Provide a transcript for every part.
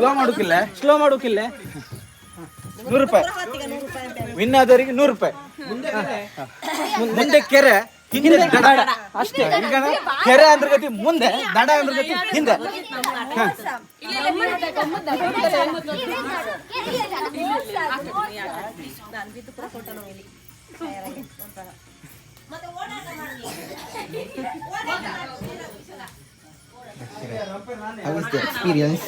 Slow ಮಾಡೋಕಿಲ್ಲ. Slow ಮಾಡೋಕಿಲ್ಲ. ನೂರು ರೂಪಾಯಿ. Win ಆದವರಿಗೆ ನೂರು ರೂಪಾಯಿ. ಮುಂದೆ ಕೆರೆ, ಹಿಂದೆ ದಡ. ಅಷ್ಟೇ ಕೆರೆ ಅಂದ್ರ ಗತಿ ಮುಂದೆ, ದಡ ಅಂದ್ರ ಗತಿ ಹಿಂದೆ. ಹಾ. How experience the experience?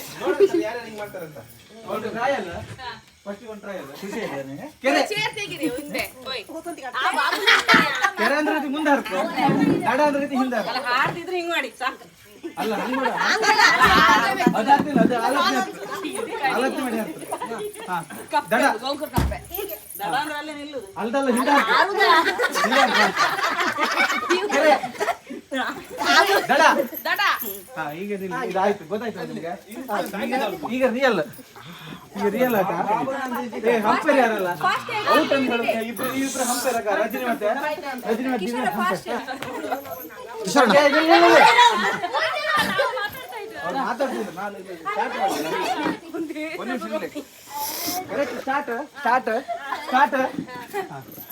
ಕೆರೆ ಅಂದ್ರೆ ಮುಂದೆ ಹರ್ತು ದಡ ಅಂದ್ರೆ ಹಿಂದೆ. ಹಾಡ್ತಿದ್ರೆ ಹಿಂಗ್ ಮಾಡಿ ಸಾಕು ಅಲ್ಲ ಹಂಗ್ ಮಾಡ ಅದು ಆಗ್ತಿಲ್ಲ, ಅದು. ಆಲೋಚನೆ ಮಾಡಿ ಹರ್ತು. ಹಾ. ದಡ ಅಲ್ದಲ್ಲ ಹಿಂದೆ. ಕೆರೆ ದಡ ದಡ ಹಾ ಈಗ. ಇದಾಯ್ತು ಗೊತ್ತಾಯ್ತು ನಿಮ್ಗೆ ಈಗ- ರಿಯಲ್ ಈಗ ರಿಯಲ್ ಆಟ ಏ ಹಂಪೇರ್ ಯಾರಲ್ಲ ಔಟ್ ಅಂತ ಹೇಳುತ್ತೆ ಇಬ್ರು ಇಬ್ರು ಹಂಪೇರ್ ಆಗ ರಜನಿ ಮತ್ತೆ ಮತ್ತೆ ದಿವ್ಯ ಹಂಪೇರ್. ಮಾತಾಡ್ತಿದ್ರು, ನಾನು. ಒಂದ್ ನಿಮಿಷ.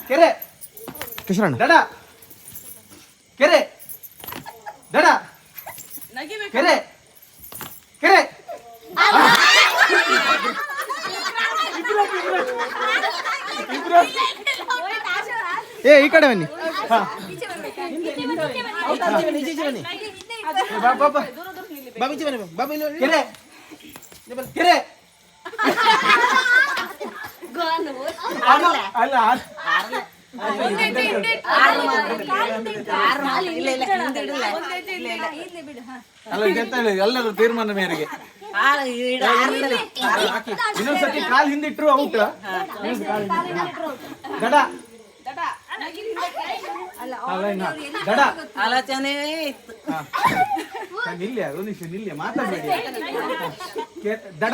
ಕೆರೆ ಕಿಶೋರಣ್ಣ ದಡ ಕೆರೆ ದಡ ನಗಿಬೇಕು ಕೆರೆ ಕೆರೆ ಏ ಈ ಕಡೆ ಬನ್ನಿ ಏ, ಬಾ, ಬಾ, ಬಾ. ಕೆರೆ ಕೆರೆ ಅಲ್ಲ ಅಲ್ಲ ಎಲ್ಲರೂ ತೀರ್ಮಾನ ಮೇರೆಗೆ? ಇನ್ನೊಂದ್ಸತಿ ಕಾಲ್ ಹಿಂದಿಟ್ರು ಔಟ್. ಗಡ. ಗಡ. ಆಲೋಚನೆ ಇತ್ತು ನಿಲ್ಲಿ ಅದು ನಿಮಿಷ ನಿಲ್ಲಿ ಮಾತಾಡಬೇಡಿ. ದಡ.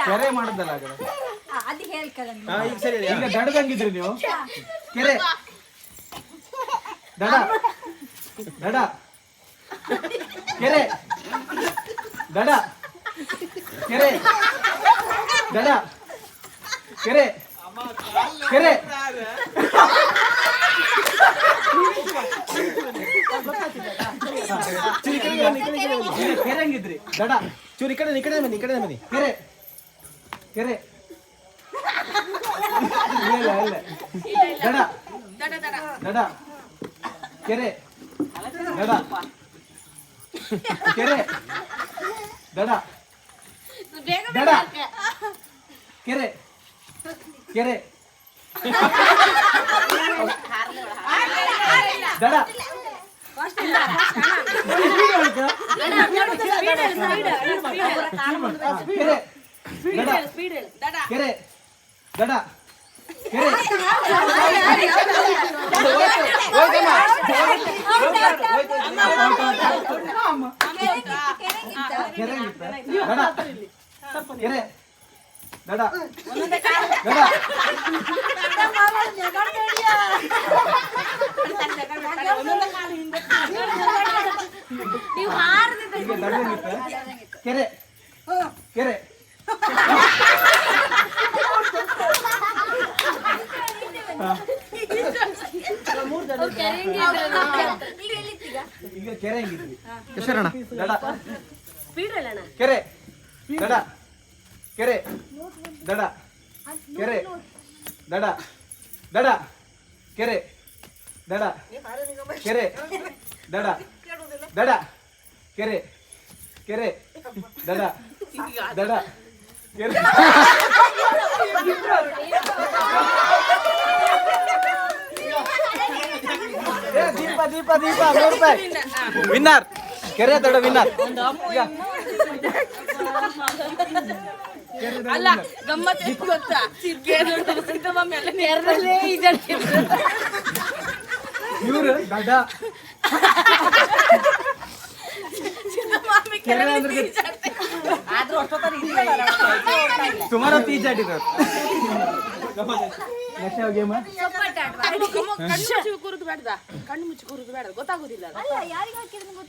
ಕೆರೆ ಮಾಡುದಲ್ಲ ಈಗ ದಡದಂಗಿದ್ರಿ ನೀವು? ಕೆರೆ. ದಡ. ದಡ. ಕೆರೆ. ದಡ. ಕೆರೆ. ದಡ. ಕೆರೆ. ಕೆರೆ. ಈಗ ಕೆರೆ ಹಂಗಿದ್ರಿ. ದಡ. ಚೂರಿ ಈ ಕಡೆ ಈ ಕಡೆ ಬನ್ನಿ ಈ ಕಡೆ ಬನ್ನಿ. ಕೆರೆ. ಕೆರೆ. ಇಲ್ಲ ಇಲ್ಲ ಇಲ್ಲ ದಡ ದಡ ಕೆರೆ ದಡ ಕೆರೆ ದಡ ದಡ ಕೆರೆ ಕೆರೆ ದಡ ಕೆರೆ ದಡ ದಡ ಕೆರೆ ದಡ ಕೆರೆ ಕೆರೆ ದಡ ಕೆರೆ ದಡ ದಡ ನೀವು ಹಾರದಿದ್ರೆ ಈಗ ಕೆರೆ ಹೆಂಗಿದ್ವಿ ದಡ. ಕೆರೆ. ದಡ. ಕೆರೆ. ದಡ. ಕೆರೆ. ದಡ. ದಡ. ಕೆರೆ. ದಡ. ಕೆರೆ. ದಡ. ದಡ. ಕೆರೆ. ಕೆರೆ. ದಡ. ದಡ. ಕೆರೆ ಏ, ದೀಪ ದೀಪ ನೂರು ರೂಪಾಯಿ. ವಿನ್ನರ್ ಕೆರೆ ದಡ ವಿನ್ನರ್ ಅಲ್ಲ ಗಮ್ಮತ್ ಎಷ್ಟು ಗೊತ್ತಾ? ಸಿದ್ದಮ್ಮ ಇವ್ರು ದಡ ಸುಮಾರು ಈಜಾಡಿದ್ರು ನೆಕ್ಸ್ಟ್ ಯಾವ ಗೇಮ್ ಸೊಪ್ಪಟ ಕಣ್ಣು ಮುಚ್ಚಿ ಕೂರುದು ಕಣ್ಣು ಮುಚ್ಚಿ ಕೂರುದು ಬೇಡ ಗೊತ್ತಾಗುದಿಲ್ಲ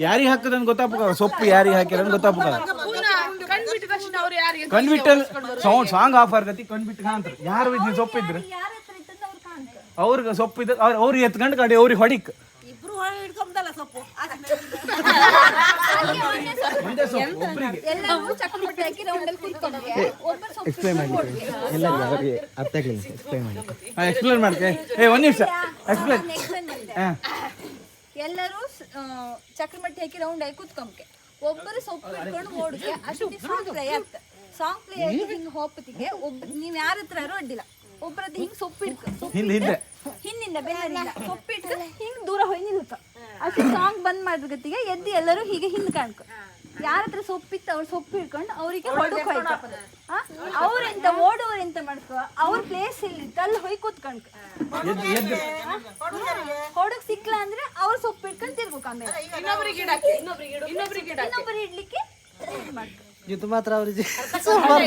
ಯಾರಿಗೆ ಹಾಕಿದ್ರೆ ಸೊಪ್ಪು ಯಾರಿಗೆ ಹಾಕಿರ ಗೊತ್ತಾಗ ಪುನಃ ಕಣ್ಣು ಬಿಟ್ಟ ತಕ್ಷಣ ಅವ್ರು ಯಾರಿಗೆ ಕಣ್ಬಿಟ್ಟಲ್ ಸೌಂಡ್ ಸಾಂಗ್ ಆಫ್ ಆಗತಿ ಕಣ್ಬಿಟ್ಟು ಕಾಣ್ತಾರೆ. ಯಾರು ಸೊಪ್ಪಿದ್ರೆ? ಅವ್ರಿಗೆ ಸೊಪ್ಪಿದ್ರೆ ಅವ್ರು ಅವ್ರಿಗೆ ಎತ್ಕೊಂಡು ಕಡೆ ಅವ್ರಿಗೆ ಹೊಡಿಕ್. ಇಬ್ರು ಹೊಳೆ ಹಿಡ್ಕೊಂಬದಲ್ಲ ಸೊಪ್ಪು. ಒಂದೇ ಎಕ್ಸ್ಪ್ಲೈನ್ ಮಾಡಿ ಎಲ್ಲರಿಗೂ ಅವರಿಗೆ ಅರ್ಥ ಆಗಲಿಲ್ಲ ಎಕ್ಸ್ಪ್ಲೈನ್ ಮಾಡಿ ಎಕ್ಸ್ಪ್ಲೇನ್ ಮಾಡ್ಕೆ ಏ ಒಂದ್ ನಿಮಿಷ. ಎಕ್ಸ್ಪ್ಲೇನ್ ನೆಕ್ಸ್ಟ್ ಬಂದೆ ಎಲ್ಲರೂ ಚಕ್ರಮಟ್ಟಿ ಹಾಕಿ ರೌಂಡ್ ಆಗಿ ಕುತ್ಕೊಂಬಕ್ಕೆ ಒಬ್ಬರು ಸೊಪ್ಪು ಇಟ್ಕೊಂಡು ಓಡಿಗೆ ಅಷ್ಟು ಸಾಂಗ್ ಪ್ಲೇ ಆಗ್ತದೆ ಸಾಂಗ್ ಪ್ಲೇ ಆಗಿ ಹಿಂಗೆ ಹೋಪತಿಗೆ ಒಬ್ಬ ನೀವ್ ಯಾರ ಹತ್ರ ಅಡ್ಡಿಲ್ಲ. ಒಬ್ಬರದ್ದು ಹಿಂಗ್ ಸೊಪ್ಪು ಇಟ್ಕ ಸೊಪ್ಪು ಹಿಂದೆ ಹಿಂದೆ ಹಿಂದಿಂದ ಬೆನ್ನರಿಂದ ಕೊಪ್ಪಿಟ್ಟು ಹಿಂಗ್ ದೂರ ಹೋಗಿ ನಿಲ್ಕ ಅಷ್ಟು ಸಾಂಗ್ ಬಂದ್ ಮಾಡ್ಬೇಕತ್ತಿಗೆ ಎದ್ದು ಎಲ್ಲರೂ ಹೀಗೆ ಹಿಂದ್ ಕಾಣ್ಕ. ಯಾರ ಹತ್ರ ಸೊಪ್ಪಿತ್ತು ಅವ್ರು ಸೊಪ್ಪು ಹಿಡ್ಕೊಂಡು ಅವರಿಗೆ ಹೊಡಕ್ ಹೋಯ್ತು. ಅವ್ರೆಂತ ಓಡೋರು ಎಂತ ಮಾಡ್ಕೋ ಅವ್ರ ಪ್ಲೇಸ್ ಇಲ್ಲಿ ಅಲ್ಲಿ ಹೋಗಿ ಎದ್ದು ಹೊಡಕ್ ಸಿಕ್ಲ ಅಂದ್ರೆ ಅವ್ರ ಸೊಪ್ಪು ಇಟ್ಕೊಂಡು ತಿರ್ಬೇಕು ಆಮೇಲೆ. ಇನ್ನೊಬ್ರಿಗೆ ಇಡ್ಲಿಕ್ಕೆ ಮಾಡ್ಕೊ. ಇದು ಮಾತ್ರ ಅವ್ರಿಗೆ ಸುಮಾರು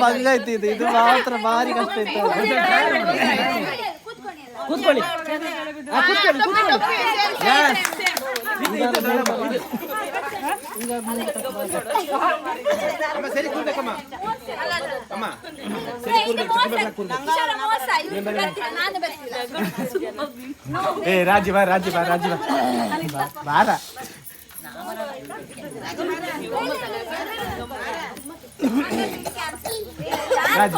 ಇದು. ಇದು ಮಾತ್ರ ಬಾರಿ ಕಷ್ಟ ಇತ್ತು. ಕೂತ್ಕೊಳ್ಳಿ ಎಲ್ಲ ಕೂತ್ಕೊಳ್ಳಿ ಹಾ, ಕೂತ್ಕೊಳ್ಳಿ ಕೂತ್ಕೊಳ್ಳಿ ಸರಿ ಕೂತ್ಬೇಕಮ್ಮ ಅಮ್ಮ ಏ, ಇದು ಮೋಸ ಕಿಶೋರ ಮೋಸ ಇವ್ರು ಬರ್ತಿಲ್ಲ, ನಾನು ಬರ್ತಿಲ್ಲ ಏ ರಾಜಿ ಬಾ ರಾಜಿ ಬಾ ರಾಜಿ ಬಾ ಬಾರ ನಾನು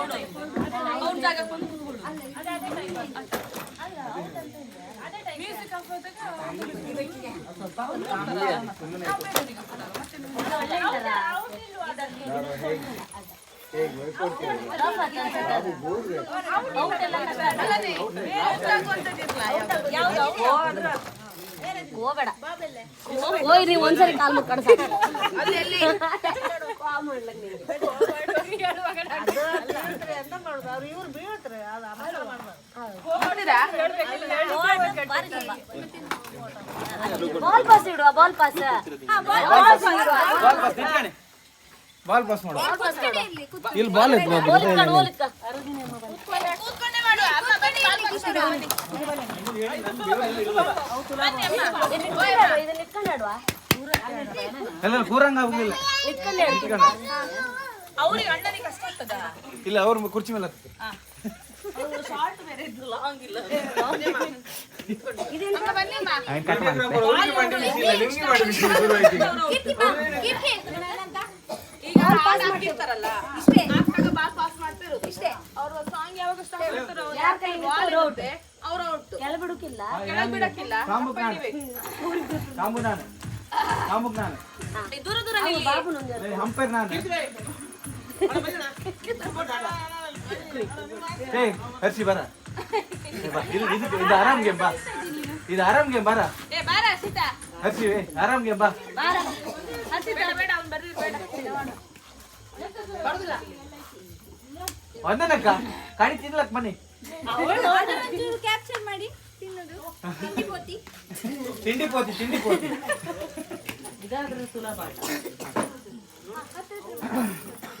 ಆಚೆ ಚೊಲ್ಪ ಅವ ಬರಲ್ಲಮ್ಮ ಅಮ್ಮ ನೀವು ಬರಲ್ಲ ಅಲ್ದೆ ಅವ್ರ ಜಾಗ ಬಂದು ಮ್ಯೂಸಿಕ್ ಹೋಯ್ರಿ ಒಂದ್ಸರಿ ಕಾಲ್ ಮುಕ್ಕಡ ಬಾಲ್ ಪಾಸ್ ಇಡುವ ಬಾಲ್ ಪಾಸ್. ಬಾಲ್ ಪಾಸ್ ಮಾಡು. ಇಲ್ಲಿ ಬಾಲ್ ಇತ್ತು ಎಲ್ಲ ಕೂರಂಗ ಆಗುದಿಲ್ಲ. ಅವ್ರಿಗೆ ಅಣ್ಣನಿಗೆ ಕಷ್ಟ ಆಗ್ತದ? ಇಲ್ಲ ಅವ್ರ ಕುರ್ಚಿ ಮೇಲೆ ಹತ್ತು ಶಾರ್ಟ್ ಬೇರೆ ಇದ್ದು ಲಾಂಗ್ ಇಲ್ಲ. ಈಗ ಹಾಡ್ ಹಾಕಿರ್ತಾರಲ್ಲ ಹಾಕ್ದಾಗ ಬಾಲ್ ಪಾಸ್ ಮಾಡ್ತಿರೋದು. ಇಷ್ಟೇ. ಅವ್ರ ಸಾಂಗ್ ಯಾವಾಗ ಸ್ಟಾರ್ಟ್ ಮಾಡ್ತಾರೋ ಯಾರ್ ಕೈ ಬಾಲ್ ಇರುತ್ತೆ ಅವ್ರ ಔಟ್ ಕಾಂಬುಕ್ ನಾನು ಕಾಂಬು ನಾನು ದೂರ ದೂರ ಬಾಬು ಹಂಪೇರ್ ನಾನು ಏ ಹರ್ಷಿ ಬರ. ಇದು ಆರಾಮ್ ಗೇಮ್ ಬಾ. ಇದು ಆರಾಮ್ ಗೇಮ್ ಬಾರ. ಏ ಬಾರ ಸೀತಾ ಹರ್ಷಿ ಏ, ಆರಾಮ್ ಗೇಮ್ ಬಾ ಬೇಡ ಬೇಡ ಅವ್ನು ಬರ್ರಿ ಬೇಡ. ಒಂದನಕ್ಕ ಕಾಣಿ ತಿನ್ಲಕ್ ಬನ್ನಿ. ಕ್ಯಾಪ್ಚರ್ ಮಾಡಿ ತಿನ್ನೋದು. ತಿಂಡಿ ಪೋತಿ. ತಿಂಡಿ ಪೋತಿ ತಿಂಡಿ ಪೋತಿ. ಸಾಂಗ್ ರೆಡಿಯಾ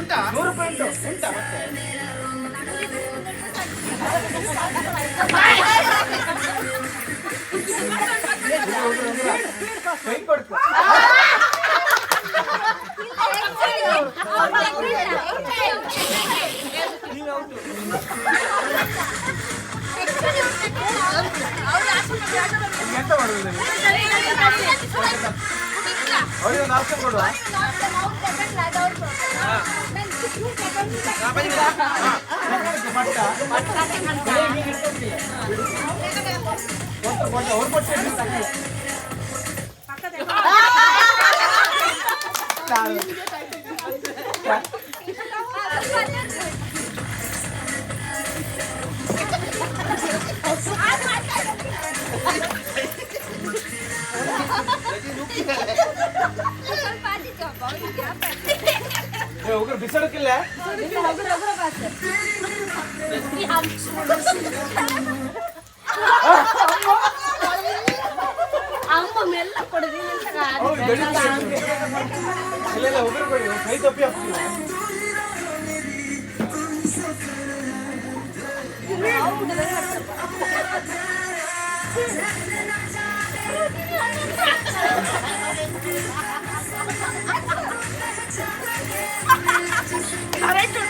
ಉಂಟಾ? ನೂರು ರೂಪಾಯಿ ಉಂಟು. ಉಂಟಾ? ಮತ್ತೆ ಕೈ ಎಂತ ಮಾಡುದು? ಅವ್ರಿಗೆ ಒಂದು ಆಪ್ಷನ್ ಕೊಡುವ? Ha ha ha! ಹೋಗ್ರು ಬಿಸಾಡಕ್ಕಿಲ್ಲ ಅಮ್ಮ ಮೆಲ್ಲ ಕೊಡದಿ ಹೌದು ಗಡಿಬಿಡಿ. ಇಲ್ಲ ಇಲ್ಲ ಹೋಗ್ರು ಕೊಡಿ ಕೈ ತಪ್ಪಿ ಹಾಕ್ತೀವಿ ಬಾಬು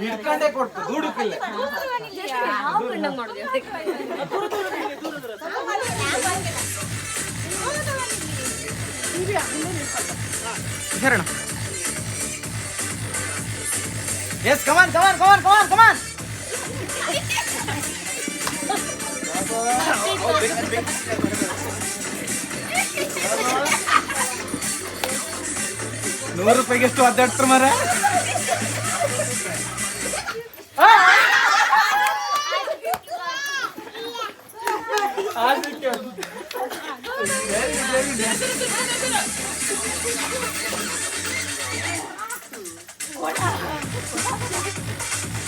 ಹಿಡ್ಕೊಂಡೇ ಕೊಡ್ತು ದೂಡಕ್ಕಿಲ್ಲ ಹಾವು ಕಂಡಂಗ್ ಮಾಡೋದು ಶರಣ yes come on come on come on come on ಕಮಾನ್ ನೂರು ರೂಪಾಯಿಗೆ ಎಷ್ಟು ಅಡ್ಡಾಡ್ತಾರೆ ಮರ ಮಂಜು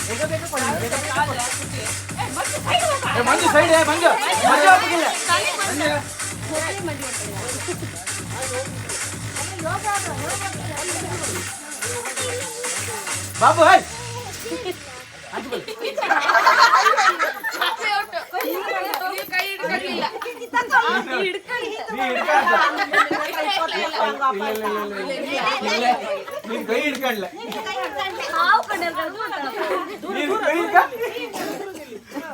ಸೈಡ್ ಮಂಜು ಮಂಜು ಹಾಕಿಲ್ಲ ಬಾಬು ಹಾಯ್ ಕೈ ಹಿಡ್ಕೊಂಡಿಲ್ಲ ನೀ ಹಿಡ್ಕೊಂಡ ನೀನ್ ಕೈ ಹಿಡ್ಕೊಂಡ್ಲ ಹಾವು ಕಂಡಿರ್ತಾರೆ ನೀನು ಕೈ ಹಿಡ್ಕ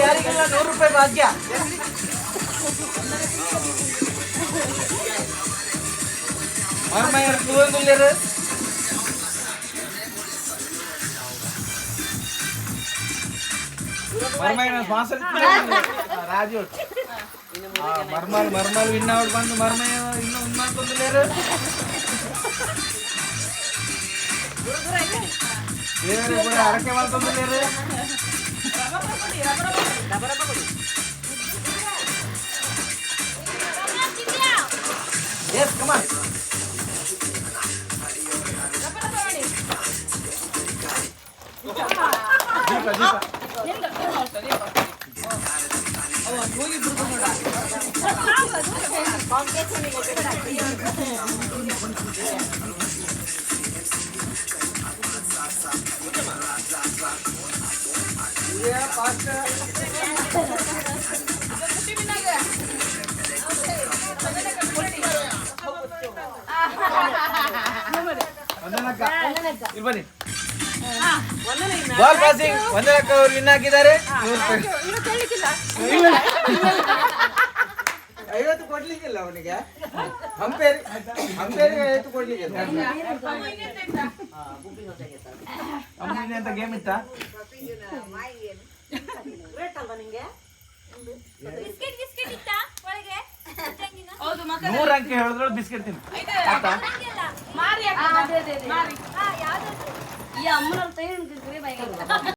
ಯಾರಿಗಿಲ್ಲ ನೂರು ರೂಪಾಯಿ ಭಾಗ್ಯ ಮರ್ಮಯ್ಯರ್ ತೂವಂಗುಲ್ಯರು ಮರ್ಮಯ್ಯನ ಸ್ಪಾನ್ಸರ್ ರಾಜು ಆ, ಮರ್ಮಲ್ ಮರ್ಮಲ್ ವಿನ್ ಔಟ್ ಬಂದು ಮರ್ಮಯ್ಯ చేసుకుంటున్నారు ఇప్పుడు అరకే వెళ్తున్నారు Yes, come on. Jeepa, jeepa. ఇవ్వండి ಬಾಲ್ ಪಾಸಿಂಗ್ ವಂದನಕ್ಕ ಅವ್ರು ವಿನ್ ಹಾಕಿದ್ದಾರೆ. ಐವತ್ತು ಕೊಡ್ಲಿಕ್ಕಿಲ್ಲ ಅವನಿಗೆ. ಹಂಪೇರಿ ಹಂಪೇರಿ ಐವತ್ತು ಕೊಡ್ಲಿಕ್ಕಿಲ್ಲ. ಅಂಬುಲಿನಿ ಅಂತ ಗೇಮ್ ಇತ್ತಾ ಬಿಸ್ಕೆಟ್ ಬಿಸ್ಕೆಟ್ ಇತ್ತಾ? ಒಳಗೆ? ನೂರು ಅಂಕ ಹೇಳಿದ್ರೆ ಬಿಸ್ಕೆಟ್ ತಿನ್ನು ಆಯ್ತಾ. ಮಾರಿ ಅದೇ